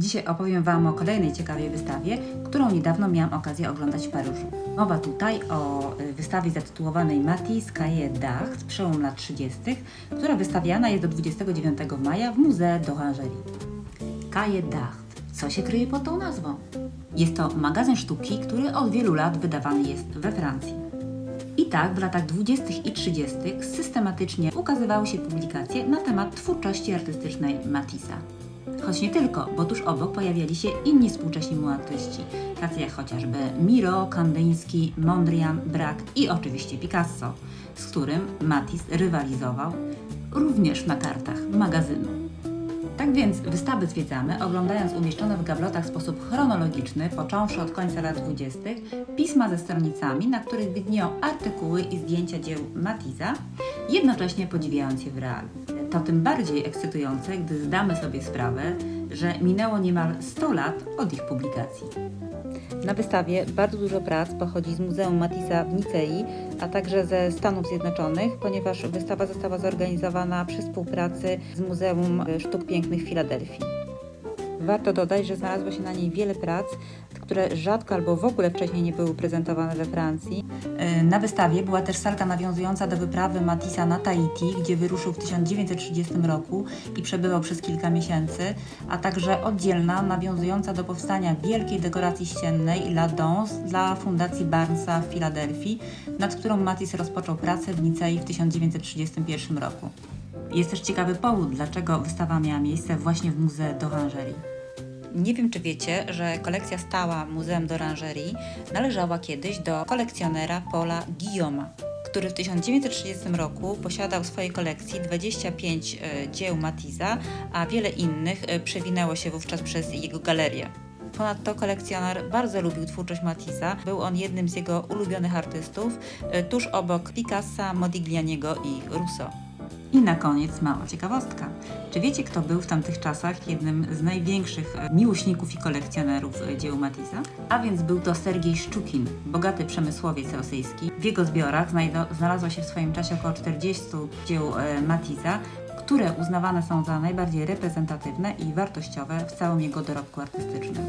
Dzisiaj opowiem Wam o kolejnej ciekawej wystawie, którą niedawno miałam okazję oglądać w Paryżu. Mowa tutaj o y, wystawie zatytułowanej Matisse Cahiers d'Art z przełomu lat 30., która wystawiana jest do 29 maja w Muzeum d'Orangerie. Cahiers d'Art. Co się kryje pod tą nazwą? Jest to magazyn sztuki, który od wielu lat wydawany jest we Francji. I tak w latach 20. i 30. systematycznie ukazywały się publikacje na temat twórczości artystycznej Matissa. Choć nie tylko, bo tuż obok pojawiali się inni współcześni mu artyści, tacy jak chociażby Miro, Kandyński, Mondrian, Braque i oczywiście Picasso, z którym Matisse rywalizował również na kartach magazynu. Tak więc wystawy zwiedzamy, oglądając umieszczone w gablotach w sposób chronologiczny, począwszy od końca lat 20., pisma ze stronicami, na których widnieją artykuły i zdjęcia dzieł Matisa, jednocześnie podziwiając je w realu. To tym bardziej ekscytujące, gdy zdamy sobie sprawę, że minęło niemal 100 lat od ich publikacji. Na wystawie bardzo dużo prac pochodzi z Muzeum Matissa w Nicei, a także ze Stanów Zjednoczonych, ponieważ wystawa została zorganizowana przy współpracy z Muzeum Sztuk Pięknych w Filadelfii. Warto dodać, że znalazło się na niej wiele prac, które rzadko albo w ogóle wcześniej nie były prezentowane we Francji. Yy, Na wystawie była też salka nawiązująca do wyprawy Matissa na Tahiti, gdzie wyruszył w 1930 roku i przebywał przez kilka miesięcy, a także oddzielna nawiązująca do powstania wielkiej dekoracji ściennej La Danse dla Fundacji Barnesa w Filadelfii, nad którą Matisse rozpoczął pracę w Nicei w 1931 roku. Jest też ciekawy powód, dlaczego wystawa miała miejsce właśnie w Muzeum d'Orangerie. Nie wiem, czy wiecie, że kolekcja stała Muzeum d'Orangerie należała kiedyś do kolekcjonera Paula Guillaume'a, który w 1930 roku posiadał w swojej kolekcji 25 e, dzieł Matissa, a wiele innych e, przewinęło się wówczas przez jego galerię. Ponadto kolekcjoner bardzo lubił twórczość Matissa. Był on jednym z jego ulubionych artystów, e, tuż obok Picassa, Modiglianiego i Rousseau. I na koniec mała ciekawostka. Czy wiecie, kto był w tamtych czasach jednym z największych e, miłośników i kolekcjonerów e, dzieł Matissa? A więc był to Sergiej Szczukin, bogaty przemysłowiec rosyjski. W jego zbiorach znalazło się w swoim czasie około 40 dzieł e, Matissa, które uznawane są za najbardziej reprezentatywne i wartościowe w całym jego dorobku artystycznym.